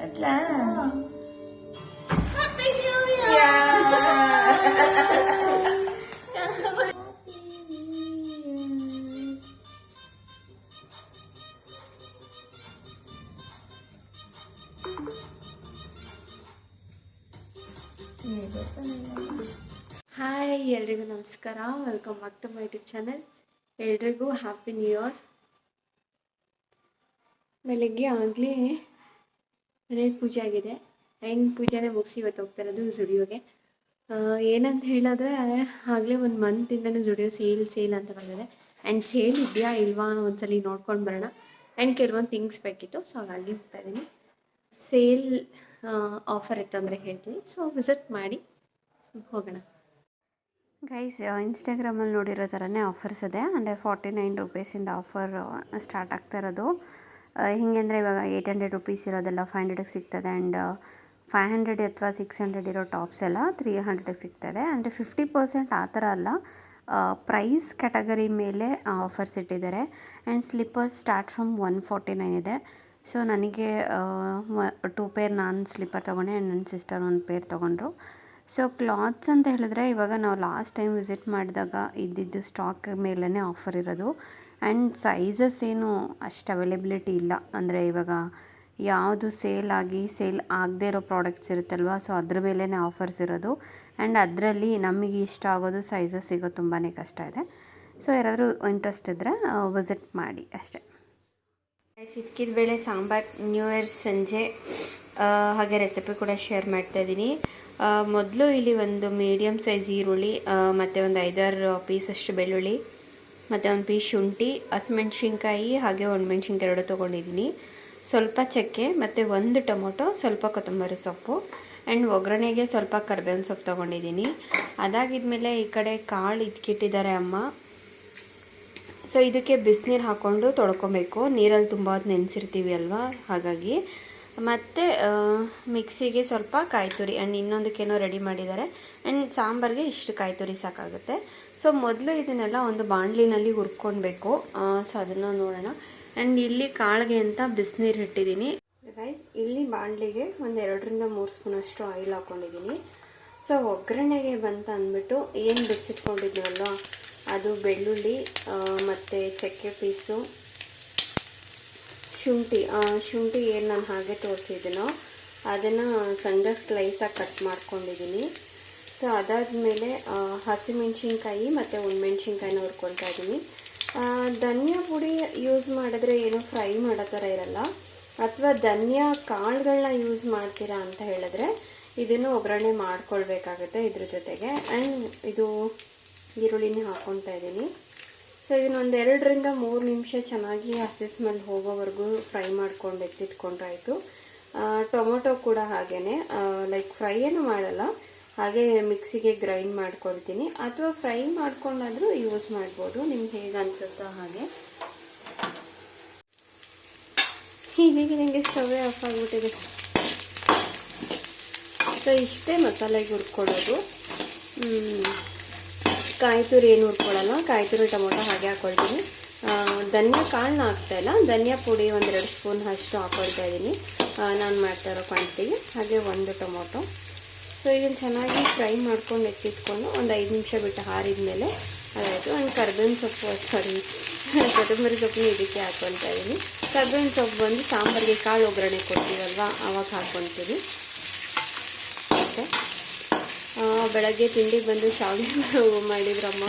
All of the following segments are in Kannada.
ಅತ್ಲಾ Happy New Year! ಹಾಯ್ ಎಲ್ರಿಗೂ ನಮಸ್ಕಾರ welcome back to my YouTube channel ಎಲ್ರಿಗೂ ಹ್ಯಾಪಿ ನ್ಯೂ ಇಯರ್ ಬೆಳಗ್ಗೆ ಆಗಲೇ ಮನೇಲಿ ಪೂಜೆ ಆಗಿದೆ. ಆ್ಯಂಡ್ ಪೂಜೆನೇ ಮುಗಿಸಿ ಇವತ್ತು ಹೋಗ್ತಾ ಇರೋದು ಜುಡಿಯೋಗೆ? ಏನಂತ ಹೇಳಿದ್ರೆ, ಆಗಲೇ ಒಂದು ಮಂತಿಂದನೂ ಜುಡಿಯೋ ಸೇಲ್ ಸೇಲ್ ಅಂತ ಬಂದಿದೆ. ಆ್ಯಂಡ್ ಸೇಲ್ ಇದೆಯಾ ಇಲ್ವಾ ಒಂದ್ಸಲಿ ನೋಡ್ಕೊಂಡು ಬರೋಣ. ಆ್ಯಂಡ್ ಕೆಲವೊಂದು ಥಿಂಗ್ಸ್ ಬೇಕಿತ್ತು, ಸೊ ಹಾಗಾಗಿ ಹೋಗ್ತಾ ಇದ್ದೀನಿ. ಸೇಲ್ ಆಫರ್ ಇತ್ತು ಅಂದರೆ ಹೇಳ್ತೀನಿ. ಸೊ ವಿಸಿಟ್ ಮಾಡಿ ಹೋಗೋಣ. ಗೈಸ್ ಇನ್ಸ್ಟಾಗ್ರಾಮಲ್ಲಿ ನೋಡಿರೋ ಥರನೇ ಆಫರ್ಸ್ ಇದೆ. ಅಂದರೆ ಫಾರ್ಟಿ ನೈನ್ ರುಪೀಸಿಂದ ಆಫರ್ ಸ್ಟಾರ್ಟ್ ಆಗ್ತಾ ಇರೋದು. ಹಿಂಗೆ ಅಂದರೆ ಇವಾಗ ಏಯ್ಟ್ ಹಂಡ್ರೆಡ್ ರುಪೀಸ್ ಇರೋದೆಲ್ಲ ಫೈವ್ ಹಂಡ್ರೆಡಿಗೆ ಸಿಗ್ತದೆ ಆ್ಯಂಡ್ ಫೈವ್ ಹಂಡ್ರೆಡ್ ಅಥವಾ ಸಿಕ್ಸ್ ಹಂಡ್ರೆಡ್ ಇರೋ ಟಾಪ್ಸ್ ಎಲ್ಲ ತ್ರೀ ಹಂಡ್ರೆಡಿಗೆ ಸಿಗ್ತದೆ. ಅಂದರೆ ಫಿಫ್ಟಿ ಪರ್ಸೆಂಟ್ ಆ ಥರ ಅಲ್ಲ ಪ್ರೈಸ್ ಕ್ಯಾಟಗರಿ ಮೇಲೆ ಆಫರ್ಸ್ ಇಟ್ಟಿದ್ದಾರೆ. And slippers start from one forty nine ಇದೆ. ಸೊ ನನಗೆ ಟೂ ಪೇರ್ ನಾನು ಸ್ಲಿಪ್ಪರ್ ತೊಗೊಂಡೆ ಆ್ಯಂಡ್ ನನ್ನ ಸಿಸ್ಟರ್ ಒಂದು ಪೇರ್ ತೊಗೊಂಡ್ರು. ಸೊ ಕ್ಲಾತ್ಸ್ ಅಂತ ಹೇಳಿದ್ರೆ ಇವಾಗ ನಾವು ಲಾಸ್ಟ್ ಟೈಮ್ ವಿಸಿಟ್ ಮಾಡಿದಾಗ ಇದ್ದಿದ್ದು ಸ್ಟಾಕ್ ಮೇಲೇ ಆಫರ್ ಇರೋದು. ಆ್ಯಂಡ್ ಸೈಜಸ್ ಏನು ಅಷ್ಟು ಅವೈಲೇಬಿಲಿಟಿ ಇಲ್ಲ. ಅಂದರೆ ಇವಾಗ ಯಾವುದು ಸೇಲ್ ಆಗಿ ಸೇಲ್ ಆಗದೇ ಇರೋ ಪ್ರಾಡಕ್ಟ್ಸ್ ಇರುತ್ತಲ್ವ, ಸೊ ಅದ್ರ ಮೇಲೇ ಆಫರ್ಸ್ ಇರೋದು. ಆ್ಯಂಡ್ ಅದರಲ್ಲಿ ನಮಗೆ ಇಷ್ಟ ಆಗೋದು ಸೈಜಸ್ ಸಿಗೋದು ತುಂಬಾ ಕಷ್ಟ ಇದೆ. ಸೊ ಯಾರಾದರೂ ಇಂಟ್ರೆಸ್ಟ್ ಇದ್ದರೆ ವಿಸಿಟ್ ಮಾಡಿ ಅಷ್ಟೇ. ಸಿಕ್ಕಿದ ಬೇಳೆ ಸಾಂಬಾರ್ ನ್ಯೂ ಇಯರ್ ಸಂಜೆ ಹಾಗೆ ರೆಸಿಪಿ ಕೂಡ ಶೇರ್ ಮಾಡ್ತಾ ಇದ್ದೀನಿ ಮೊದಲು ಇಲ್ಲಿ ಒಂದು ಮೀಡಿಯಮ್ ಸೈಜ್ ಈರುಳ್ಳಿ ಮತ್ತು ಒಂದು ಐದಾರು ಪೀಸಷ್ಟು ಬೆಳ್ಳುಳ್ಳಿ ಮತ್ತು ಒಂದು ಪೀಸ್ ಶುಂಠಿ, ಹಸಿಮೆಣ್ಸಿನ್ಕಾಯಿ ಹಾಗೆ ಒಣಮೆಣ್ಸಿನ್ಕಾಯಿ ಎರಡು ತೊಗೊಂಡಿದ್ದೀನಿ ಸ್ವಲ್ಪ ಚಕ್ಕೆ ಮತ್ತು ಒಂದು ಟೊಮೊಟೊ, ಸ್ವಲ್ಪ ಕೊತ್ತಂಬರಿ ಸೊಪ್ಪು ಆ್ಯಂಡ್ ಒಗ್ಗರಣೆಗೆ ಸ್ವಲ್ಪ ಕರ್ಬೇವಿನ ಸೊಪ್ಪು ತೊಗೊಂಡಿದ್ದೀನಿ ಅದಾಗಿದ್ಮೇಲೆ ಈ ಕಡೆ ಕಾಳು ಇದ್ಕಿಟ್ಟಿದ್ದಾರೆ ಅಮ್ಮ. ಸೊ ಇದಕ್ಕೆ ಬಿಸಿನೀರು ಹಾಕ್ಕೊಂಡು ತೊಳ್ಕೊಬೇಕು. ನೀರಲ್ಲಿ ತುಂಬ ಹೊತ್ತು ನೆನೆಸಿರ್ತೀವಿ ಅಲ್ವಾ? ಹಾಗಾಗಿ ಮತ್ತು ಮಿಕ್ಸಿಗೆ ಸ್ವಲ್ಪ ಕಾಯಿ ತುರಿ ಆ್ಯಂಡ್ ಇನ್ನೊಂದಕ್ಕೇನೋ ರೆಡಿ ಮಾಡಿದ್ದಾರೆ. ಆ್ಯಂಡ್ ಸಾಂಬಾರಿಗೆ ಇಷ್ಟು ಕಾಯಿ ತುರಿ ಸಾಕಾಗುತ್ತೆ. ಸೊ ಮೊದಲು ಇದನ್ನೆಲ್ಲ ಒಂದು ಬಾಣಲಿನಲ್ಲಿ ಹುರ್ಕೊಳ್ಬೇಕು ಸೊ ಅದನ್ನು ನೋಡೋಣ. ಆ್ಯಂಡ್ ಇಲ್ಲಿ ಕಾಳಿಗೆ ಅಂತ ಬಿಸಿನೀರು ಇಟ್ಟಿದ್ದೀನಿ ಗೈಸ್ ಇಲ್ಲಿ ಬಾಣಲಿಗೆ ಒಂದು ಎರಡರಿಂದ ಮೂರು ಸ್ಪೂನಷ್ಟು ಆಯಿಲ್ ಹಾಕ್ಕೊಂಡಿದ್ದೀನಿ ಸೊ ಒಗ್ಗರಣೆಗೆ ಬಂತ ಅಂದ್ಬಿಟ್ಟು ಏನು ಬಿಸಿಟ್ಕೊಂಡಿದ್ವಲ್ವ ಅದು ಬೆಳ್ಳುಳ್ಳಿ ಮತ್ತು ಚಕ್ಕೆ ಪೀಸು ಶುಂಠಿ ಶುಂಠಿ ಏನು ನಾನು ಹಾಗೆ ತೋರಿಸಿದ್ದೀನೋ ಅದನ್ನು ಸಣ್ಣ ಸ್ಲೈಸಾಗಿ ಕಟ್ ಮಾಡ್ಕೊಂಡಿದ್ದೀನಿ ಸೊ ಅದಾದಮೇಲೆ ಹಸಿಮೆಣ್ಸಿನ್ಕಾಯಿ ಮತ್ತು ಒಣಮೆಣ್ಸಿನ್ಕಾಯಿನ ಹುರ್ಕೊಳ್ತಾ ಇದ್ದೀನಿ ಧನಿಯಾ ಪುಡಿ ಯೂಸ್ ಮಾಡಿದ್ರೆ ಏನು ಫ್ರೈ ಮಾಡೋ ಥರ ಇರಲ್ಲ. ಅಥವಾ ಧನಿಯಾ ಕಾಳುಗಳನ್ನ ಯೂಸ್ ಮಾಡ್ತೀರಾ ಅಂತ ಹೇಳಿದ್ರೆ ಇದನ್ನು ಒಗ್ಗರಣೆ ಮಾಡ್ಕೊಳ್ಬೇಕಾಗುತ್ತೆ ಇದ್ರ ಜೊತೆಗೆ. ಆ್ಯಂಡ್ ಇದು ಈರುಳ್ಳಿನ ಹಾಕ್ಕೊತಾ ಇದ್ದೀನಿ ಸೊ ಇದನ್ನೊಂದು ಎರಡರಿಂದ ಮೂರು ನಿಮಿಷ ಚೆನ್ನಾಗಿ ಹಸಿ ಸ್ಮೆಲ್ ಹೋಗೋವರೆಗೂ ಫ್ರೈ ಮಾಡ್ಕೊಂಡು ಎತ್ತಿಟ್ಕೊಂಡ್ರಾಯ್ತು. ಟೊಮೊಟೊ ಕೂಡ ಹಾಗೇನೆ. ಲೈಕ್ ಫ್ರೈ ಏನು ಮಾಡಲ್ಲ. ಹಾಗೆ ಮಿಕ್ಸಿಗೆ ಗ್ರೈಂಡ್ ಮಾಡ್ಕೊಳ್ತೀನಿ. ಅಥವಾ ಫ್ರೈ ಮಾಡ್ಕೊಂಡಾದ್ರೂ ಯೂಸ್ ಮಾಡ್ಬೋದು. ನಿಮ್ಗೆ ಹೇಗೆ ಅನ್ಸುತ್ತೋ ಹಾಗೆ. ಹೀಗೆ ನಿಮಗೆ ಸ್ಟವೇ ಆಫ್ ಆಗಿಬಿಟ್ಟಿದೆ. ಸೊ ಇಷ್ಟೇ ಮಸಾಲೆಗೆ ಹುರ್ಕೊಳ್ಳೋದು. ಕಾಯಿ ತುರಿ ಏನು ಹುರ್ಕೊಳ್ಳಲ್ಲ ಕಾಯಿ ತುರಿ ಟೊಮೊಟೊ ಹಾಗೆ ಹಾಕ್ಕೊಳ್ತೀನಿ ಧನಿಯಾ ಕಾಳನ್ನ ಹಾಕ್ತಾಯಿಲ್ಲ ಧನಿಯಾ ಪುಡಿ ಒಂದೆರಡು ಸ್ಪೂನ್ ಅಷ್ಟು ಹಾಕ್ಕೊಳ್ತಾ ಇದ್ದೀನಿ ನಾನು ಮಾಡ್ತಾ ಇರೋ ಕ್ವಾಂಟಿಟಿಗೆ ಹಾಗೆ ಒಂದು ಟೊಮೊಟೊ. ಸೊ ಇದನ್ನು ಚೆನ್ನಾಗಿ ಫ್ರೈ ಮಾಡ್ಕೊಂಡು ಎತ್ತಿಟ್ಕೊಂಡು ಒಂದು ಐದು ನಿಮಿಷ ಬಿಟ್ಟು ಹಾರಿದ ಮೇಲೆ ಅದಾಯಿತು. ಒಂದು ಕರ್ಬೇವಿನ ಸೊಪ್ಪು ಸಾರಿ ಕೊತ್ತಂಬರಿ ಸೊಪ್ಪು ಇದಕ್ಕೆ ಹಾಕ್ಕೊಳ್ತಾ ಇದ್ದೀನಿ ಕರ್ಬೇವಿನ ಸೊಪ್ಪು ಬಂದು ಸಾಂಬಾರಿಗೆ ಕಾಳು ಒಗ್ಗರಣೆ ಕೊಡ್ತೀವಲ್ವಾ ಆವಾಗ ಹಾಕ್ಕೊಳ್ತೀವಿ ಆ, ಬೆಳಗ್ಗೆ ತಿಂಡಿಗೆ ಬಂದು ಶಾವಿಗೆ ಮಾಡಿದ್ರಮ್ಮ.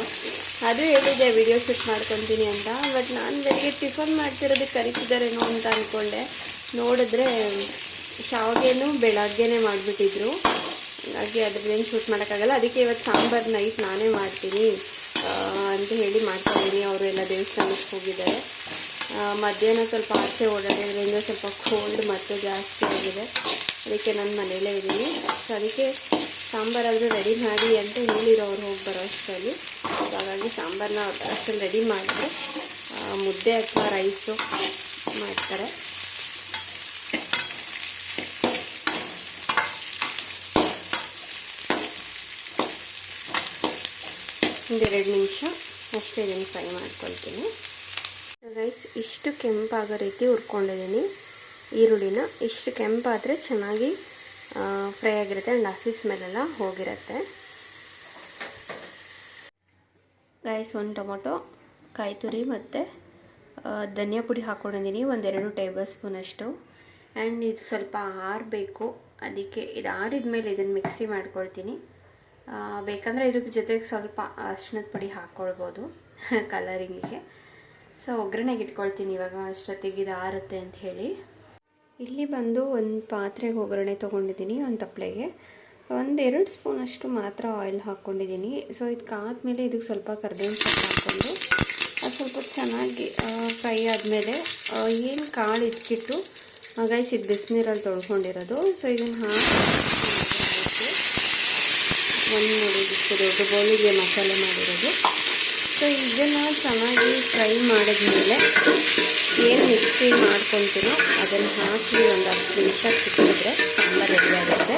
ಅದು ಹೇಳಿದೆ ವಿಡಿಯೋ ಶೂಟ್ ಮಾಡ್ಕೊತೀನಿ ಅಂತ. ಬಟ್ ನಾನು ಬೆಳಗ್ಗೆ ಟಿಫನ್ ಮಾಡ್ತಿರೋದಕ್ಕೆ ಕರಿತಿದ್ದಾರೇನೋ ಅಂತ ಅಂದ್ಕೊಂಡೆ ನೋಡಿದ್ರೆ ಶಾವಿಗೆನೂ ಬೆಳಗ್ಗೆನೇ ಮಾಡಿಬಿಟ್ಟಿದ್ರು. ಹಾಗಾಗಿ ಅದ್ರದ್ದೇನು ಶೂಟ್ ಮಾಡೋಕ್ಕಾಗಲ್ಲ. ಅದಕ್ಕೆ ಇವತ್ತು ಸಾಂಬಾರು ನೈಟ್ ನಾನೇ ಮಾಡ್ತೀನಿ ಅಂತ ಹೇಳಿ ಮಾಡ್ತಾಯಿದ್ದೀನಿ ಅವರು ಎಲ್ಲ ದೇವಸ್ಥಾನಕ್ಕೆ ಹೋಗಿದ್ದಾರೆ. ಮಧ್ಯಾಹ್ನ ಸ್ವಲ್ಪ ಆಚೆ ಓಡಾಡೋದ್ರಿಂದ ಸ್ವಲ್ಪ ಕೋಲ್ಡ್ ಮತ್ತೆ ಜಾಸ್ತಿ ಆಗಿದೆ. ಅದಕ್ಕೆ ನಾನು ಮನೆಯಲ್ಲೇ ಇದ್ದೀನಿ. ಸೊ ಅದಕ್ಕೆ ಸಾಂಬಾರಾದರೂ ರೆಡಿ ಮಾಡಿ ಅಂತ ಹೇಳಿರೋರು ಹೋಗಿ ಬರೋ ಅಷ್ಟರಲ್ಲಿ. ಹಾಗಾಗಿ ಸಾಂಬಾರನ್ನ ಅಷ್ಟರಲ್ಲಿ ರೆಡಿ ಮಾಡಿದ್ರೆ ಮುದ್ದೆ ಅಥವಾ ರೈಸು ಮಾಡ್ತಾರೆ. ಒಂದೆರಡು ನಿಮಿಷ, ಅಷ್ಟೇ ಇದನ್ನು ಫ್ರೈ ಮಾಡ್ಕೊಳ್ತೀನಿ. ರೈಸ್ ಇಷ್ಟು ಕೆಂಪಾಗೋ ರೀತಿ ಹುರ್ಕೊಂಡಿದ್ದೀನಿ. ಈರುಳ್ಳಿನ ಇಷ್ಟು ಕೆಂಪಾದರೆ ಚೆನ್ನಾಗಿ ಫ್ರೈ ಆಗಿರುತ್ತೆ ಆ್ಯಂಡ್ ಹಸಿ ಸ್ಮೆಲ್ಲೆಲ್ಲ ಹೋಗಿರುತ್ತೆ. ಗೈಸ್ ಒಂದು ಟೊಮೊಟೊ ಕಾಯಿ ತುರಿ ಮತ್ತು ಧನಿಯಾ ಪುಡಿ ಹಾಕ್ಕೊಂಡಿದ್ದೀನಿ ಒಂದೆರಡು ಟೇಬಲ್ ಸ್ಪೂನಷ್ಟು ಆ್ಯಂಡ್ ಇದು ಸ್ವಲ್ಪ ಆರಬೇಕು ಅದಕ್ಕೆ ಇದು ಆರಿದ ಮೇಲೆ ಇದನ್ನು ಮಿಕ್ಸಿ ಮಾಡ್ಕೊಳ್ತೀನಿ. ಬೇಕಂದರೆ ಇದ್ರ ಜೊತೆಗೆ ಸ್ವಲ್ಪ ಅರ್ಶಿನದ ಪುಡಿ ಹಾಕ್ಕೊಳ್ಬೋದು ಕಲರಿಂಗಿಗೆ ಸೊ ಒಗ್ಗರಣೆಗೆ ಇಟ್ಕೊಳ್ತೀನಿ ಇವಾಗ, ಅಷ್ಟೊತ್ತಿಗೆ ಇದು ಆರುತ್ತೆ ಅಂತ ಹೇಳಿ. ಇಲ್ಲಿ ಬಂದು ಒಂದು ಪಾತ್ರೆಗೆ ಒಗ್ಗರಣೆ ತೊಗೊಂಡಿದ್ದೀನಿ, ಒಂದು ತಪ್ಪಲೆಗೆ ಒಂದೆರಡು ಸ್ಪೂನಷ್ಟು ಮಾತ್ರ ಆಯಿಲ್ ಹಾಕ್ಕೊಂಡಿದ್ದೀನಿ. ಸೊ ಇದಕ್ಕೆ ಆದಮೇಲೆ ಇದಕ್ಕೆ ಸ್ವಲ್ಪ ಕರ್ಬೇವಿನ ಸೊಪ್ಪು ಹಾಕ್ಕೊಂಡು, ಅದು ಸ್ವಲ್ಪ ಚೆನ್ನಾಗಿ ಫ್ರೈ ಆದಮೇಲೆ ಏನು ಕಾಳು ಇಟ್ಕಿಟ್ಟು ಗೈಸ್ ಇದು ಬಿಸಿನೀರಲ್ಲಿ ತೊಳ್ಕೊಂಡಿರೋದು. ಸೊ ಇದನ್ನು ಹಾಕಿ, ಒಂದು ನೋಡಿ ದೊಡ್ಡ ಮಸಾಲೆ ಮಾಡಿರೋದು. ಸೊ ಇದನ್ನು ಚೆನ್ನಾಗಿ ಫ್ರೈ ಮಾಡಿದ್ಮೇಲೆ ಏನು ಮಿಕ್ಸಿ ಮಾಡ್ಕೊತೀನೋ ಅದನ್ನು ಹಾಕಿ ಒಂದು ಹತ್ತು ನಿಮಿಷ ಸಿಕ್ಕಿದ್ರೆ ಸಾಂಬಾರು ರೆಡಿ ಆಗುತ್ತೆ.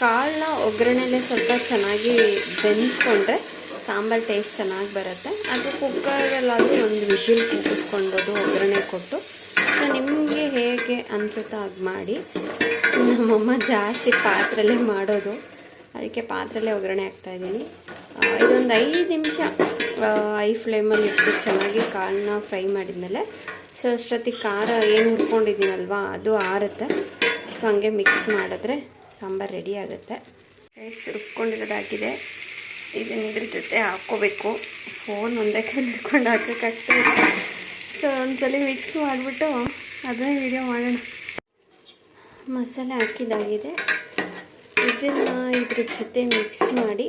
ಕಾಳನ್ನ ಒಗ್ಗರಣೆಲೆ ಸ್ವಲ್ಪ ಚೆನ್ನಾಗಿ ಬೆಂದ್ಕೊಂಡ್ರೆ ಸಾಂಬಾರು ಟೇಸ್ಟ್ ಚೆನ್ನಾಗಿ ಬರುತ್ತೆ. ಅದು ಕುಕ್ಕರಲ್ಲಾದರೂ ಒಂದು ವಿಷಲ್ ಕೂಗಿಸ್ಕೊಳ್ಬೋದು ಒಗ್ಗರಣೆ ಕೊಟ್ಟು. ಸೊ ನಿಮಗೆ ಹೇಗೆ ಅನಿಸುತ್ತೋ ಹಾಗೆ ಮಾಡಿ. ನಮ್ಮಮ್ಮ ಜಾಸ್ತಿ ಪಾತ್ರೆಲೇ ಮಾಡೋದು. ಅದಕ್ಕೆ ಪಾತ್ರೆಲೇ ಒಗ್ಗರಣೆ ಹಾಕ್ತಾಯಿದ್ದೀನಿ ಇದೊಂದು ಐದು ನಿಮಿಷ ಐ ಫ್ಲೇಮಲ್ಲಿ ಇಟ್ಟು ಚೆನ್ನಾಗಿ ಕಾಳನ್ನ ಫ್ರೈ ಮಾಡಿದ್ಮೇಲೆ ಸೊ ಅಷ್ಟೊತ್ತಿಗೆ ಖಾರ ಏನು ಹುರ್ಕೊಂಡಿದ್ದೀನಲ್ವಾ, ಅದು ಆರುತ್ತೆ. ಸೊ ಹಂಗೆ ಮಿಕ್ಸ್ ಮಾಡಿದ್ರೆ ಸಾಂಬಾರು ರೆಡಿ ಆಗುತ್ತೆ. ರೈಸ್ ರುಬ್ಕೊಂಡಿರೋದಾಗಿದೆ. ಇದನ್ನು ಇದ್ರ ಜೊತೆ ಹಾಕ್ಕೋಬೇಕು. ಫೋನ್ ಒಂದೇ ಕೈ ಹಿಡ್ಕೊಂಡು ಹಾಕೋಕ್ಕಾಗ್ತದೆ ಸೊ ಒಂದ್ಸಲ ಮಿಕ್ಸ್ ಮಾಡಿಬಿಟ್ಟು ಅದನ್ನೇ ವಿಡಿಯೋ ಮಾಡೋಣ. ಮಸಾಲೆ ಹಾಕಿದಾಗಿದೆ ಇದನ್ನು ಇದ್ರ ಜೊತೆ ಮಿಕ್ಸ್ ಮಾಡಿ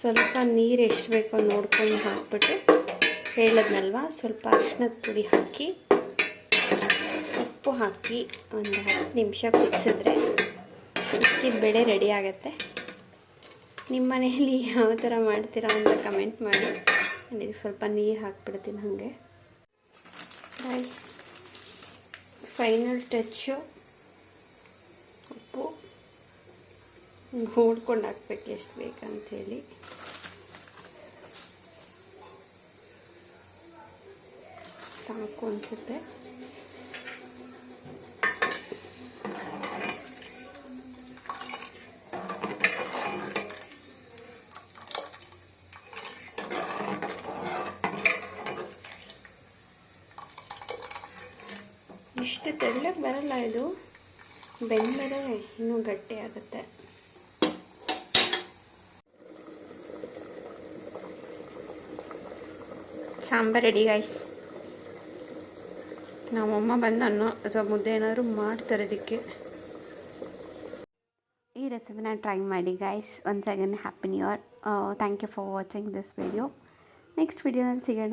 ಸ್ವಲ್ಪ ನೀರು ಎಷ್ಟು ಬೇಕೋ ನೋಡ್ಕೊಂಡು ಹಾಕ್ಬಿಟ್ಟು ಹೇಳಿದ್ನಲ್ವ? ಸ್ವಲ್ಪ ಅರಿಶಿನದ ಪುಡಿ ಹಾಕಿ, ಉಪ್ಪು ಹಾಕಿ ಒಂದು ಹತ್ತು ನಿಮಿಷ ಕುದಿಸಿದ್ರೆ ಉಕ್ಕಿದ ಬೆಳೆ ರೆಡಿ ಆಗುತ್ತೆ. ನಿಮ್ಮ ಮನೆಯಲ್ಲಿ ಯಾವ ಥರ ಮಾಡ್ತೀರಾ ಅಂತ ಕಮೆಂಟ್ ಮಾಡಿ. ಇದಕ್ಕೆ ಸ್ವಲ್ಪ ನೀರು ಹಾಕ್ಬಿಡ್ತೀನಿ ಹಾಗೆ. ಫೈನಲ್ ಟಚ್ಚು ಉಪ್ಪು. ನೋಡ್ಕೊಂಡು ಹಾಕ್ಬೇಕು ಎಷ್ಟು ಬೇಕಂಥೇಳಿ ಸಾಕು ಅನಿಸುತ್ತೆ. ಇಷ್ಟು ತೆಳ್ಳಗೆ ಬರಲ್ಲ ಇದು. ಬೆಂದರೆ ಇನ್ನೂ ಗಟ್ಟಿ ಆಗುತ್ತೆ. ಸಾಂಬಾರು ರೆಡಿ ಗಾಯ್ಸ್ ನಮ್ಮಮ್ಮ ಬಂದು ಅನ್ನ ಅಥವಾ ಮುದ್ದೆ ಏನಾದರೂ ಮಾಡ್ತಾರೆ ಅದಕ್ಕೆ ಈ ರೆಸಿಪಿನ ಟ್ರೈ ಮಾಡಿ guys once again happy new year thank you for watching this video next ವಿಡಿಯೋನಲ್ಲಿ ಸಿಗೋಣ.